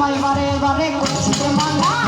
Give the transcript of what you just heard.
তোমায় বারে বারে করছে মানা